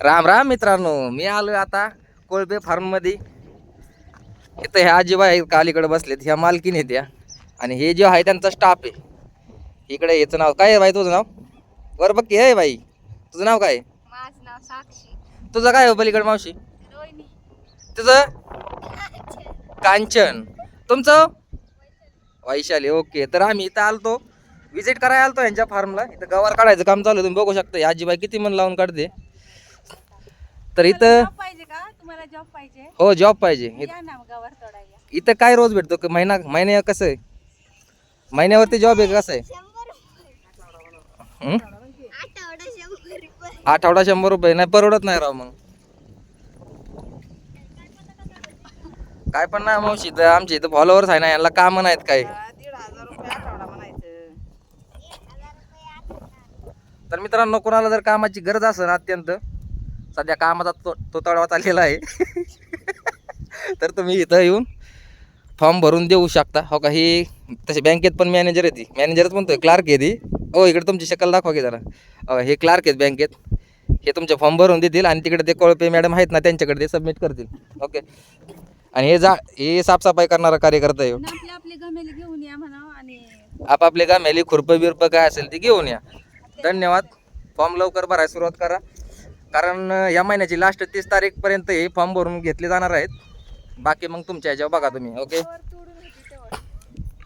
राम राम मित्रांनो मी आलो आता कोळपे फार्ममध्ये इथं ह्या आजीबा आहेत का अलीकडे बसलेत ह्या मालकीन आहेत त्या आणि हे जे आहे त्यांचा स्टाफ आहे. इकडे याचं नाव काय आहे बाई तुझं नाव? बरं बघ की हे बाई. तुझं नाव काय आहे? माझं नाव साक्षी. तुझं काय हो पलीकडे मावशी? रोहिणी. तुझं? कांचन. तुमचं? वैशाली ओके. तर आम्ही इथं आलतो. विजिट करायला आलतो यांच्या फार्मला इथं गवार काढायचं काम चालू आहे तुम्ही बघू शकता. ही आजीबाई किती मन लावून काढते. तर इथं जॉब पाहिजे का? तुम्हाला जॉब पाहिजे? हो जॉब पाहिजे. या ना तोडायला इथं काय रोज भेटतो? क- महिना महिन्या कसं आहे? महिन्यावरती जॉब आहे का? कसं आहे? हं? आठवडा शंभर रुपये. नाही परवडत नाही राव मग. काय पण नाही मावशी इथं आमच्या इथं फॉलोअर्स आहे ना यांना कामं नाहीत काय दीड हजार रुपये आठवडा म्हणायचं. तर मित्रांनो कोणाला जर कामाची गरज असेल अत्यंत सध्या कामाचा तो तळवा चाललेला आहे. तर तुम्ही इथं येऊन फॉर्म भरून देऊ शकता. हो का? ही तसे बँकेत पण मॅनेजर आहे ती. मॅनेजरच म्हणतोय क्लार्क आहे ती. हो इकडे तुमची शक्कल दाखवा की जरा. हे क्लार्क आहेत बँकेत. हे तुमचे फॉर्म भरून देतील आणि तिकडे ते कोळपे मॅडम आहेत ना त्यांच्याकडे ते सबमिट करतील. ओके आणि हे जा हे साफसफाई करणारा कार्यकर्ता आहे हो. आणि आपले आपले गमेले घेऊन या म्हणा आणि आपापले का मेली खुरपं बिरपं काय असेल ते घेऊन या. धन्यवाद. फॉर्म लवकर भरायला सुरुवात करा. कारण या महिन्याची लास्ट तीस तारीखपर्यंत हे फॉर्म भरून घेतले जाणार आहेत. बाकी मग तुमच्या ह्याच्यावर बघा तुम्ही ओके